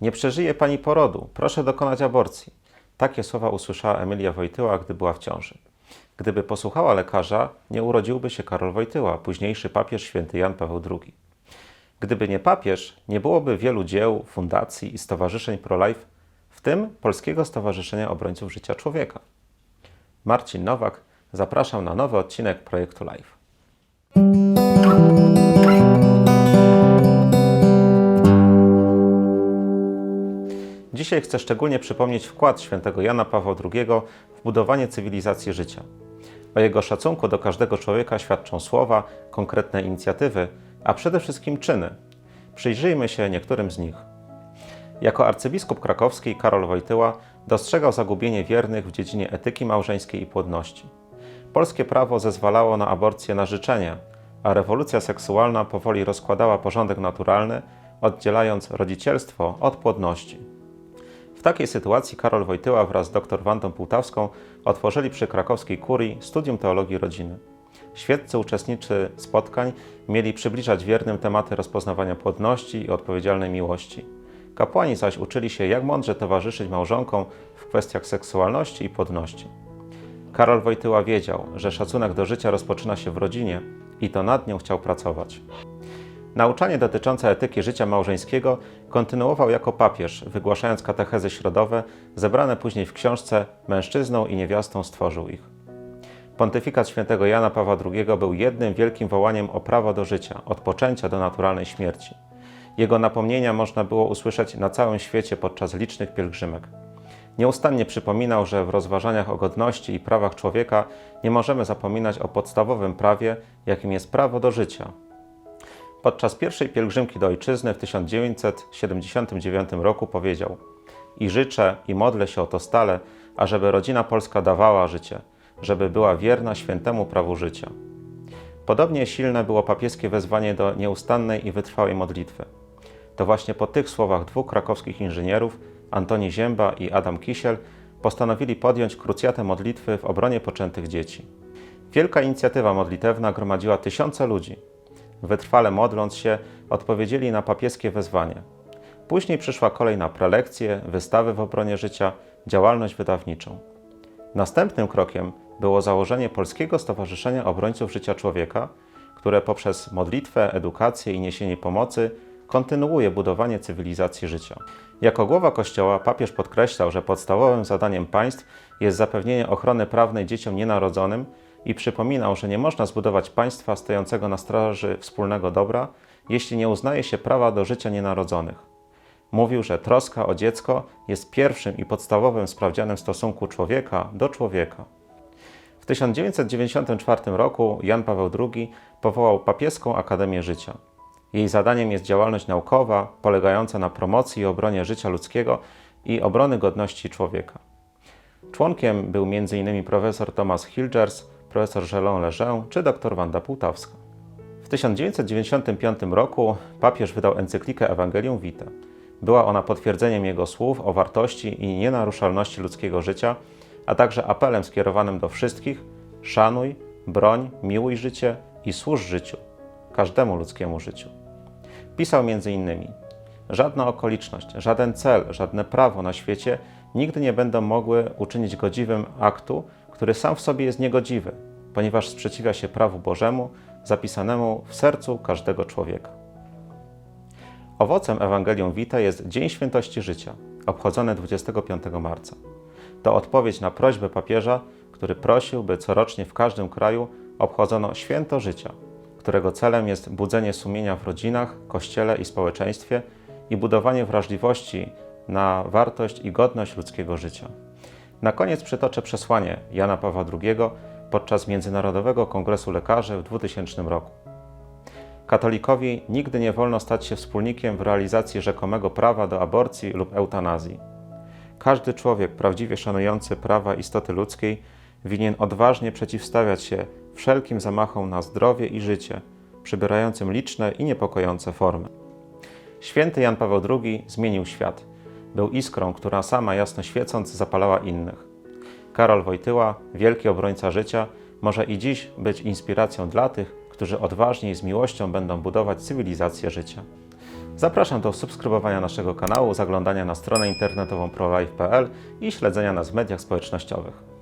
Nie przeżyje pani porodu, proszę dokonać aborcji. Takie słowa usłyszała Emilia Wojtyła, gdy była w ciąży. Gdyby posłuchała lekarza, nie urodziłby się Karol Wojtyła, późniejszy papież święty Jan Paweł II. Gdyby nie papież, nie byłoby wielu dzieł, fundacji i stowarzyszeń pro-life, w tym Polskiego Stowarzyszenia Obrońców Życia Człowieka. Marcin Nowak, zapraszam na nowy odcinek projektu Life. Dzisiaj chcę szczególnie przypomnieć wkład świętego Jana Pawła II w budowanie cywilizacji życia. O jego szacunku do każdego człowieka świadczą słowa, konkretne inicjatywy, a przede wszystkim czyny. Przyjrzyjmy się niektórym z nich. Jako arcybiskup krakowski Karol Wojtyła dostrzegał zagubienie wiernych w dziedzinie etyki małżeńskiej i płodności. Polskie prawo zezwalało na aborcję na życzenie, a rewolucja seksualna powoli rozkładała porządek naturalny, oddzielając rodzicielstwo od płodności. W takiej sytuacji Karol Wojtyła wraz z dr Wandą Półtawską otworzyli przy krakowskiej kurii Studium Teologii Rodziny. Świeccy uczestnicy spotkań mieli przybliżać wiernym tematy rozpoznawania płodności i odpowiedzialnej miłości. Kapłani zaś uczyli się, jak mądrze towarzyszyć małżonkom w kwestiach seksualności i płodności. Karol Wojtyła wiedział, że szacunek do życia rozpoczyna się w rodzinie i to nad nią chciał pracować. Nauczanie dotyczące etyki życia małżeńskiego kontynuował jako papież, wygłaszając katechezy środowe, zebrane później w książce Mężczyzną i niewiastą stworzył ich. Pontyfikat świętego Jana Pawła II był jednym wielkim wołaniem o prawo do życia, od poczęcia do naturalnej śmierci. Jego napomnienia można było usłyszeć na całym świecie podczas licznych pielgrzymek. Nieustannie przypominał, że w rozważaniach o godności i prawach człowieka nie możemy zapominać o podstawowym prawie, jakim jest prawo do życia. Podczas pierwszej pielgrzymki do ojczyzny w 1979 roku powiedział: I życzę i modlę się o to stale, ażeby rodzina polska dawała życie, żeby była wierna świętemu prawu życia. Podobnie silne było papieskie wezwanie do nieustannej i wytrwałej modlitwy. To właśnie po tych słowach dwóch krakowskich inżynierów, Antoni Zięba i Adam Kisiel, postanowili podjąć krucjatę modlitwy w obronie poczętych dzieci. Wielka inicjatywa modlitewna gromadziła tysiące ludzi. Wytrwale modląc się, odpowiedzieli na papieskie wezwanie. Później przyszła kolej na prelekcje, wystawy w obronie życia, działalność wydawniczą. Następnym krokiem było założenie Polskiego Stowarzyszenia Obrońców Życia Człowieka, które poprzez modlitwę, edukację i niesienie pomocy kontynuuje budowanie cywilizacji życia. Jako głowa Kościoła papież podkreślał, że podstawowym zadaniem państw jest zapewnienie ochrony prawnej dzieciom nienarodzonym i przypominał, że nie można zbudować państwa stojącego na straży wspólnego dobra, jeśli nie uznaje się prawa do życia nienarodzonych. Mówił, że troska o dziecko jest pierwszym i podstawowym sprawdzianem stosunku człowieka do człowieka. W 1994 roku Jan Paweł II powołał Papieską Akademię Życia. Jej zadaniem jest działalność naukowa polegająca na promocji i obronie życia ludzkiego i obrony godności człowieka. Członkiem był m.in. profesor Thomas Hilgers, profesor Jelon Lejeune czy dr Wanda Półtawska. W 1995 roku papież wydał encyklikę Ewangelium Vitae. Była ona potwierdzeniem jego słów o wartości i nienaruszalności ludzkiego życia, a także apelem skierowanym do wszystkich: szanuj, broń, miłuj życie i służ życiu, każdemu ludzkiemu życiu. Pisał m.in. Żadna okoliczność, żaden cel, żadne prawo na świecie nigdy nie będą mogły uczynić godziwym aktu, który sam w sobie jest niegodziwy, ponieważ sprzeciwia się prawu Bożemu zapisanemu w sercu każdego człowieka. Owocem Ewangelium Vitae jest Dzień Świętości Życia, obchodzony 25 marca. To odpowiedź na prośbę papieża, który prosił, by corocznie w każdym kraju obchodzono święto życia, którego celem jest budzenie sumienia w rodzinach, kościele i społeczeństwie i budowanie wrażliwości na wartość i godność ludzkiego życia. Na koniec przytoczę przesłanie Jana Pawła II podczas Międzynarodowego Kongresu Lekarzy w 2000 roku. Katolikowi nigdy nie wolno stać się wspólnikiem w realizacji rzekomego prawa do aborcji lub eutanazji. Każdy człowiek prawdziwie szanujący prawa istoty ludzkiej winien odważnie przeciwstawiać się wszelkim zamachom na zdrowie i życie, przybierającym liczne i niepokojące formy. Święty Jan Paweł II zmienił świat. Był iskrą, która sama jasno świecąc zapalała innych. Karol Wojtyła, wielki obrońca życia, może i dziś być inspiracją dla tych, którzy odważnie i z miłością będą budować cywilizację życia. Zapraszam do subskrybowania naszego kanału, zaglądania na stronę internetową prolife.pl i śledzenia nas w mediach społecznościowych.